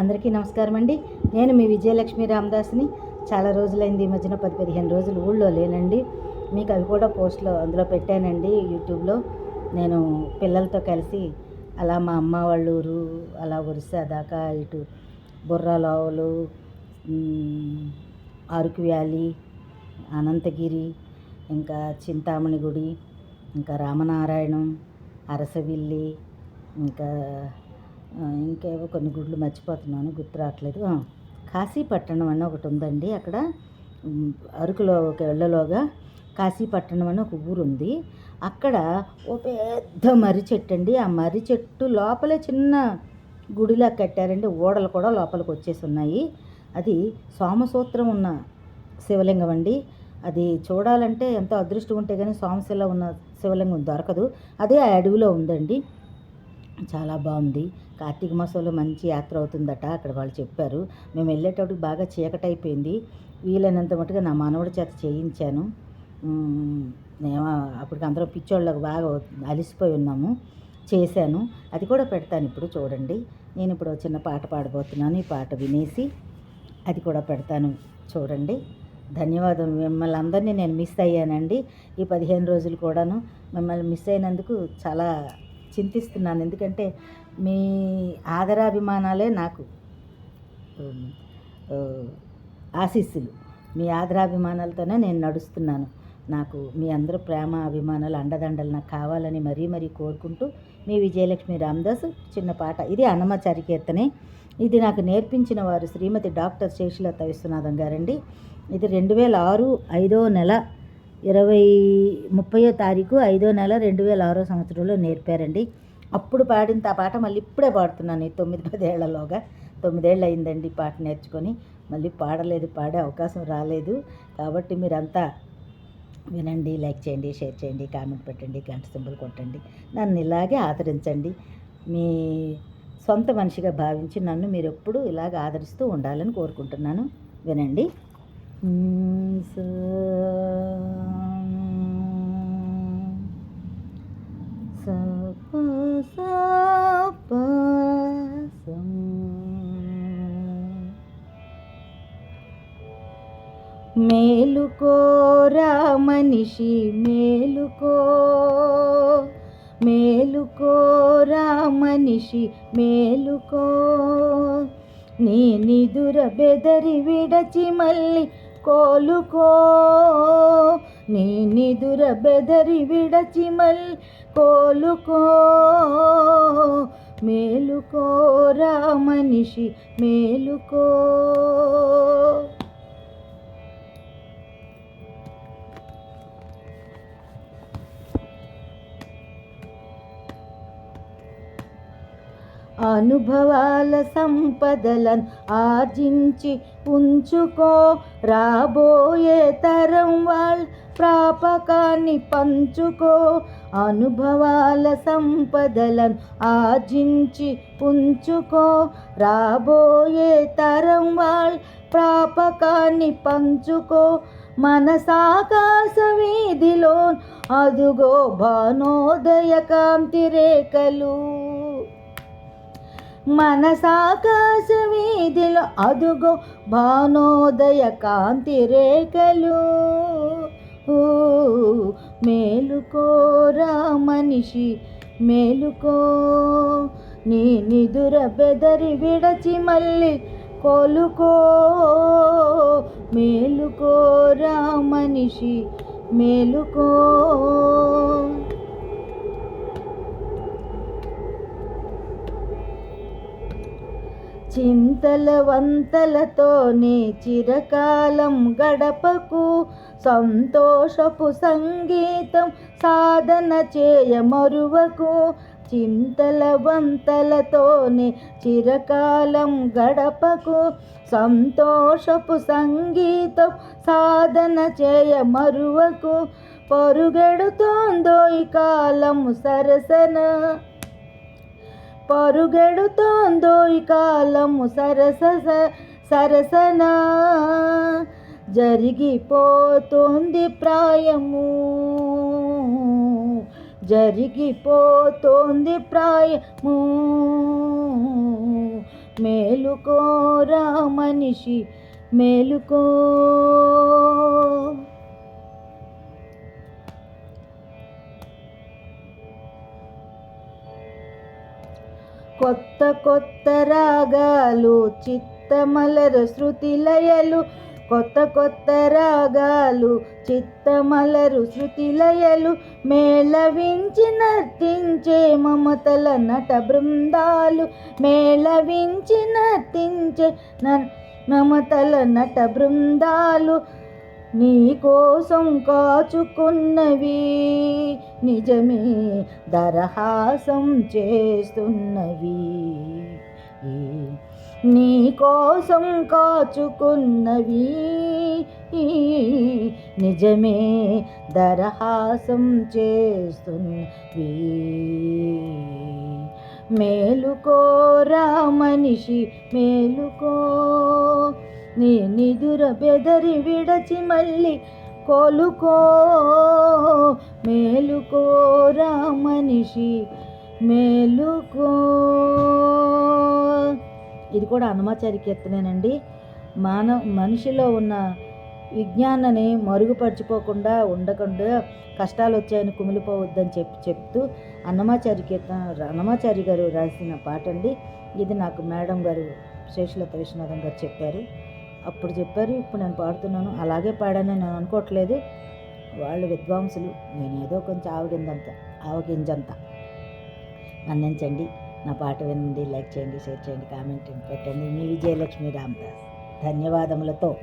అందరికీ నమస్కారం అండి. నేను మీ విజయలక్ష్మి రామదాస్ని. చాలా రోజులైంది ఈ మధ్యన పది పదిహేను రోజులు ఊళ్ళో లేనండి. మీకు అవి కూడా పోస్ట్లో అందులో పెట్టానండి యూట్యూబ్లో. నేను పిల్లలతో కలిసి అలా మా అమ్మ వాళ్ళ ఊరు అలా ఒరిస్సా దాకా ఇటు బుర్రాలోవలు అరకు వ్యాలీ అనంతగిరి ఇంకా చింతామణి గుడి ఇంకా రామనారాయణం అరసవిల్లి ఇంకా ఇంకేవో కొన్ని గుడ్లు మర్చిపోతున్నాను గుర్తు రావట్లేదు. కాశీపట్టణం అని ఒకటి ఉందండి అక్కడ. అరకులో ఒక వెళ్ళలోగా కాశీపట్టణం అని ఒక ఊరు ఉంది అక్కడ ఓ పెద్ద మర్రి చెట్టు అండి. ఆ మర్రి చెట్టు లోపలే చిన్న గుడిలా కట్టారండి. ఓడలు కూడా లోపలికి వచ్చేసి ఉన్నాయి. అది సోమసూత్రం ఉన్న శివలింగం అండి. అది చూడాలంటే ఎంతో అదృష్టం ఉంటే కానీ సోమశిల ఉన్న శివలింగం దొరకదు. అదే ఆ అడవిలో ఉందండి. చాలా బాగుంది. కార్తీక మాసంలో మంచి యాత్ర అవుతుందట అక్కడ వాళ్ళు చెప్పారు. మేము వెళ్ళేటప్పుడు బాగా చీకటైపోయింది. అయిపోయింది వీలైనంత మటుగా నా మనవడి చేత చేయించాను. మేము. అప్పటికి అందరం పిచ్చోళ్ళకు బాగా అలిసిపోయి ఉన్నాము. చేశాను. అది కూడా పెడతాను ఇప్పుడు చూడండి. నేను ఇప్పుడు చిన్న పాట పాడబోతున్నాను. ఈ పాట వినేసి అది కూడా పెడతాను చూడండి. ధన్యవాదం మిమ్మల్ని అందరినీ నేను మిస్ అయ్యానండి. ఈ పదిహేను రోజులు కూడాను మిమ్మల్ని మిస్ అయినందుకు చాలా చింతిస్తున్నాను. ఎందుకంటే మీ ఆదరాభిమానాలే నాకు ఆశీస్సులు. మీ ఆదరాభిమానాలతోనే నేను నడుస్తున్నాను. నాకు మీ అందరూ ప్రేమ అభిమానాలు అండదండలు నాకు కావాలని మరీ మరీ కోరుకుంటూ మీ విజయలక్ష్మి రామదాస్ చిన్న పాట. ఇది అన్నమాచారి కీర్తనే ఇది నాకు నేర్పించిన వారు శ్రీమతి డాక్టర్ శేషులత విశ్వనాథం గారండి. ఇది రెండు వేల ఆరు ఐదో నెల ఇరవై ముప్పయో తారీఖు ఐదో నెల రెండు వేల ఆరో సంవత్సరంలో నేర్పారండి. అప్పుడు పాడిన ఆ పాట మళ్ళీ ఇప్పుడే పాడుతున్నాను ఈ తొమ్మిది పదేళ్ళలోగా తొమ్మిదేళ్ళు అయిందండి పాట నేర్చుకొని. మళ్ళీ పాడలేదు పాడే అవకాశం రాలేదు. కాబట్టి మీరంతా వినండి లైక్ చేయండి షేర్ చేయండి కామెంట్ పెట్టండి గంట సింబల్ కొట్టండి. నన్ను ఇలాగే ఆదరించండి. మీ సొంత మనిషిగా భావించి నన్ను మీరు ఎప్పుడూ ఇలాగ ఆదరిస్తూ ఉండాలని కోరుకుంటున్నాను. వినండి. సో మేలుకోరా మనిషి మేలుకో. మేలుకోరా మనిషి మేలుకో. నీ నిదుర బెదరి విడచి మళ్ళీ కోలుకో. నీ నిదుర బెదరి విడచి మళ్ళీ కోలుకో. మేలుకోరా మనిషి మేలుకో. అనుభవాల సంపదలను ఆర్జించి ఉంచుకో. రాబోయే తరం వాళ్ళ ప్రాపకాన్ని పంచుకో. అనుభవాల సంపదలను ఆర్జించి ఉంచుకో. రాబోయే తరం వాళ్ళ ప్రాపకాన్ని పంచుకో. మనసాకాశ వీధిలో అదుగో భానోదయ కాంతి రేఖలు మనసాకాశ వీధిలో అదుగో భానోదయ కాంతి రేఖలు. మేలుకోరా మనిషి మేలుకో నీ నిదుర బెదరి విడచి మళ్ళీ కోలుకో. మేలుకోరా మనిషి మేలుకో చింతల వంతలతోనే చిరకాలం గడపకు సంతోషపు సంగీతం సాధన చేయ మరువకు చింతల వంతలతోనే చిరకాలం గడపకు సంతోషపు సంగీతం సాధన చేయ మరువకు పరుగెడుతోందో ఈ కాలము సరసన. పరుగెడుతోందో ఈ కాలము సరస సరసన. జరిగిపోతోంది ప్రాయము. జరిగిపోతోంది ప్రాయము. మేలుకోరా మనిషి మేలుకో. కొత్త కొత్త రాగాలు చిత్తమలరు శృతి లయలు కొత్త కొత్త రాగాలు చిత్తమలరు శృతి లయలు మేళవించి నర్తించే మమతల నట బృందాలు. మేళవించి నర్తించే న- మమతల నట బృందాలు. నీ కోసం కాచుకున్నవి నిజమే దరహాసం చేస్తున్నవి. నీ కోసం కాచుకున్నవి నిజమే దరహాసం చేస్తున్నవి. మేలుకోరా మనిషి మేలుకో నీ నిదుర బెదరి విడచి మళ్ళీ కోలుకో మేలుకోరా మనిషి మేలుకో. ఇది కూడా హనుమాచారి కీర్తనేనండి. మానవ మనిషిలో ఉన్న విజ్ఞానాన్ని మరుగుపరచుకోకుండా ఉండకుండా కష్టాలు వచ్చాయని కుమిలిపోవద్దని చెప్పి చెప్తూ అన్నమాచారి కీర్తన అన్నమాచారి గారు రాసిన పాట అండి ఇది నాకు మేడం గారు శేషలత విశ్వనాథం గారు చెప్పారు. అప్పుడు చెప్పారు ఇప్పుడు నేను పాడుతున్నాను. అలాగే పాడాను నేను అనుకోవట్లేదు. వాళ్ళు విద్వాంసులు నేనేదో కొంచెం ఆవగిందంత ఆవగింజంత. మన్నించండి నా పాట వినండి లైక్ చేయండి షేర్ చేయండి కామెంట్ పెట్టండి. మీ విజయలక్ష్మి రామదాస్ ధన్యవాదములతో.